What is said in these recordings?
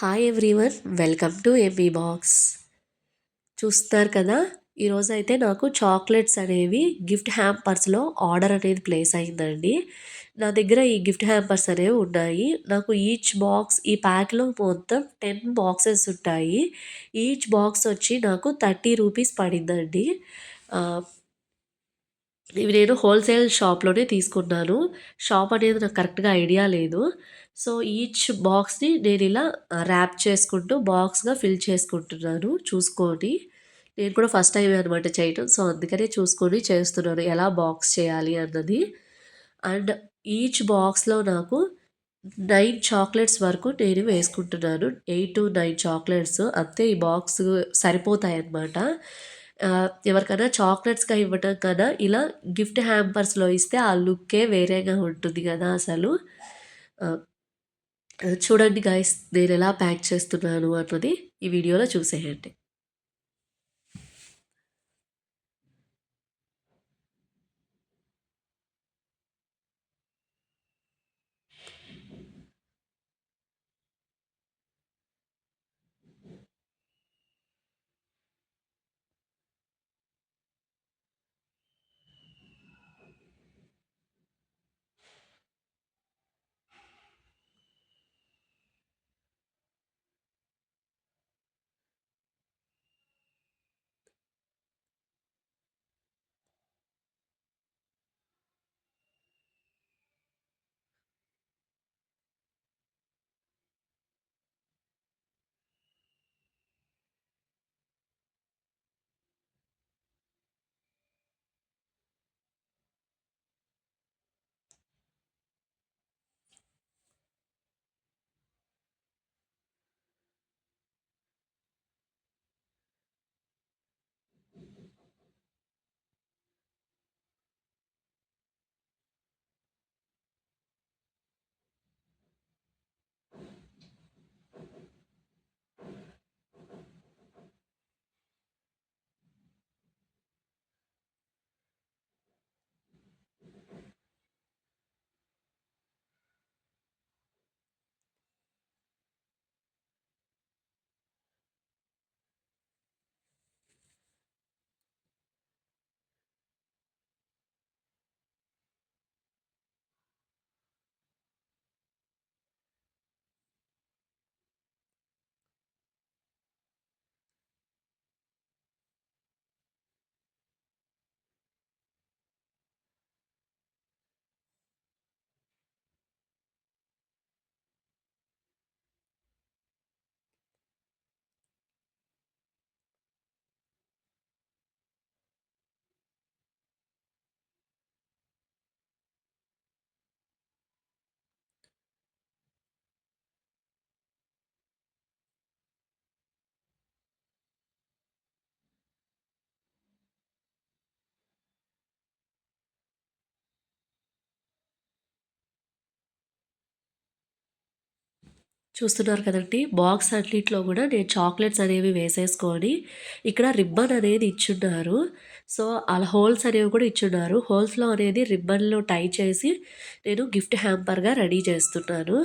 Hi everyone welcome to MB box చూస్తున్నారు కదా ఈరోజు అయితే నాకు చాక్లెట్స్ అనేవి గిఫ్ట్ హ్యాంపర్స్లో ఆర్డర్ అనేది ప్లేస్ అయిందండి. నా దగ్గర ఈ గిఫ్ట్ హ్యాంపర్స్ అనేవి ఉన్నాయి. నాకు ఈచ్ బాక్స్ ఈ ప్యాక్లో మొత్తం టెన్ బాక్సెస్ ఉంటాయి. ఈచ్ బాక్స్ వచ్చి నాకు థర్టీ రూపీస్ పడిందండి. ఇవి నేను హోల్సేల్ షాప్లోనే తీసుకున్నాను. షాప్ అనేది నాకు కరెక్ట్గా ఐడియా లేదు. సో ఈచ్ బాక్స్ని నేను ఇలా ర్యాప్ చేసుకుంటూ బాక్స్గా ఫిల్ చేసుకుంటున్నాను. చూసుకొని నేను కూడా ఫస్ట్ టైం అనమాట చేయటం. సో అందుకనే చూసుకొని చేస్తున్నాను. ఎలా బాక్స్ చేయాలి అన్నది. అండ్ ఈచ్ బాక్స్లో నాకు నైన్ చాక్లెట్స్ వరకు నేను వేసుకుంటున్నాను. Eight to nine chocolates. అంతే ఈ బాక్స్ సరిపోతాయి అన్నమాట ఎవరికైనా చాక్లెట్స్గా ఇవ్వటం కన్నా ఇలా గిఫ్ట్ హ్యాంపర్స్లో ఇస్తే ఆ లుక్కే వేరేగా ఉంటుంది కదా అసలు. చూడండి గాయస్ నేను ఎలా ప్యాక్ చేస్తున్నాను అన్నది ఈ వీడియోలో చూసేయండి. చూస్తున్నారు కదండి. బాక్స్ అన్నింటిలో కూడా నేను చాక్లెట్స్ అనేవి వేసేసుకొని ఇక్కడ రిబ్బన్ అనేది ఇచ్చున్నారు. సో అలా హోల్స్ అనేవి కూడా ఇచ్చున్నారు. హోల్స్లో అనేది రిబ్బన్లో టై చేసి నేను గిఫ్ట్ హ్యాంపర్గా రెడీ చేస్తున్నాను.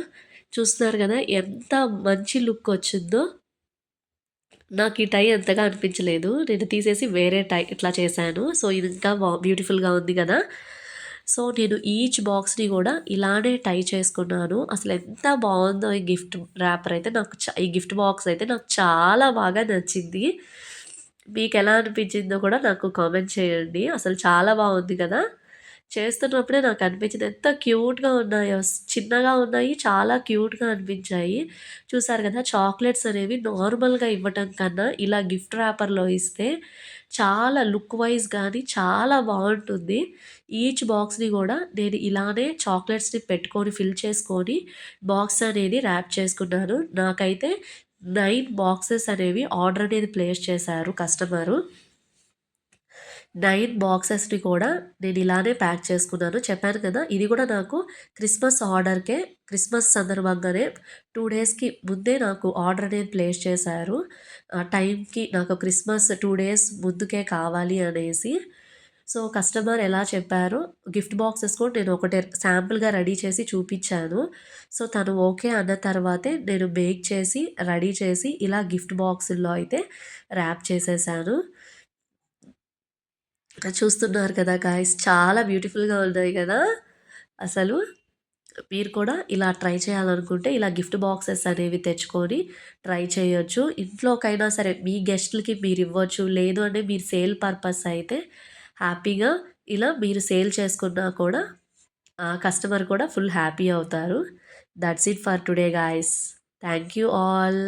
చూస్తున్నారు కదా ఎంత మంచి లుక్ వచ్చిందో. నాకు ఈ టై అంతగా అనిపించలేదు. నేను తీసేసి వేరే టై ఇట్లా చేశాను. సో ఇది ఇంకా బ్యూటిఫుల్గా ఉంది కదా. సో నేను ఈచ్ బాక్స్ని కూడా ఇలానే టై చేసుకున్నాను. అసలు ఎంత బాగుందో ఈ గిఫ్ట్ ర్యాపర్ అయితే నాకు ఈ గిఫ్ట్ బాక్స్ అయితే నాకు చాలా బాగా నచ్చింది. మీకు ఎలా అనిపించిందో కూడా నాకు కామెంట్ చేయండి. అసలు చాలా బాగుంది కదా. చేస్తున్నప్పుడే నాకు అనిపించింది. ఎంత క్యూట్గా ఉన్నాయో. చిన్నగా ఉన్నాయి. చాలా క్యూట్గా అనిపించాయి. చూసారు కదా చాక్లెట్స్ అనేవి నార్మల్గా ఇవ్వటం కన్నా ఇలా గిఫ్ట్ ర్యాపర్లో ఇస్తే చాలా లుక్ వైజ్ కానీ చాలా బాగుంటుంది. ఈచ్ బాక్స్ని కూడా నేను ఇలానే చాక్లెట్స్ని పెట్టుకొని ఫిల్ చేసుకొని బాక్స్ అనేది ర్యాప్ చేసుకున్నాను. నాకైతే నైన్ బాక్సెస్ అనేవి ఆర్డర్ అనేది ప్లేస్ చేశారు కస్టమరు. నైన్ బాక్సెస్ని కూడా నేను ఇలానే ప్యాక్ చేసుకున్నాను. చెప్పాను కదా ఇది కూడా నాకు క్రిస్మస్ ఆర్డర్కే క్రిస్మస్ సందర్భంగానే టూ డేస్కి ముందే నాకు ఆర్డర్ అనేది ప్లేస్ చేశారు. ఆ టైంకి నాకు క్రిస్మస్ టూ డేస్ ముందుకే కావాలి అనేసి. సో, కస్టమర్ ఎలా చెప్పారో గిఫ్ట్ బాక్సెస్ కూడా నేను ఒకటే శాంపుల్‌గా రెడీ చేసి చూపించాను. సో, తను ఓకే అన్న తర్వాతే నేను బేక్ చేసి, రెడీ చేసి ఇలా గిఫ్ట్ బాక్సుల్లో అయితే ర్యాప్ చేసేసాను. చూస్తున్నారు కదా గాయ్స్ చాలా బ్యూటిఫుల్‌గా ఉన్నాయి కదా అసలు. మీరు కూడా ఇలా ట్రై చేయాలనుకుంటే ఇలా గిఫ్ట్ బాక్సెస్ అనేవి తెచ్చుకొని ట్రై చేయొచ్చు. ఇంట్లోకైనా సరే మీ గెస్ట్‌లకి మీరు ఇవ్వచ్చు లేదు అంటే మీరు సేల్ పర్పస్ అయితే హ్యాపీగా ఇలా మీరు సేల్ చేసుకున్నా కూడా కస్టమర్ కూడా ఫుల్ హ్యాపీ అవుతారు. That's it for today guys. Thank you all.